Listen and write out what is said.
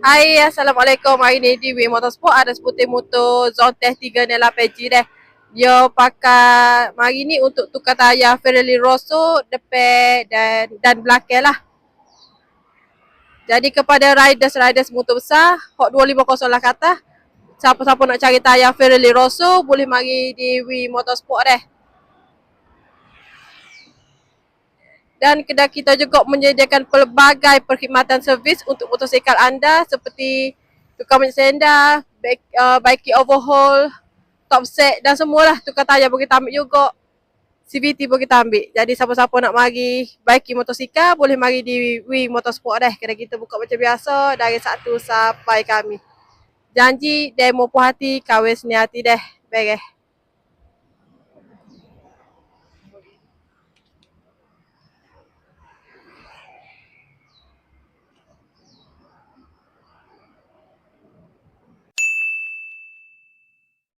Hai, Assalamualaikum. Hari ni di Wii Motorsport ada seputar motor Zone Test 3 ni lah PG deh. Dia pakai hari ni untuk tukar tayar Ferrari Rosso depan dan dan belakang lah. Jadi kepada riders-riders motor besar, Hot 250 lah kata, siapa-siapa nak cari tayar Ferrari Rosso boleh mari di Wii Motorsport deh. Dan kedai kita juga menyediakan pelbagai perkhidmatan servis untuk motosikal anda seperti tukar minyak senda, baik, uh, baiki overhaul, top set dan semualah tukar tayar boleh kita ambil juga. CVT boleh kita ambil. Jadi siapa-siapa nak mari baiki motosikal boleh mari di Wii Motorsport deh. Kedai kita buka macam biasa dari satu sampai kami. Janji demo puas hati, kahwin seni hati deh. Baik eh.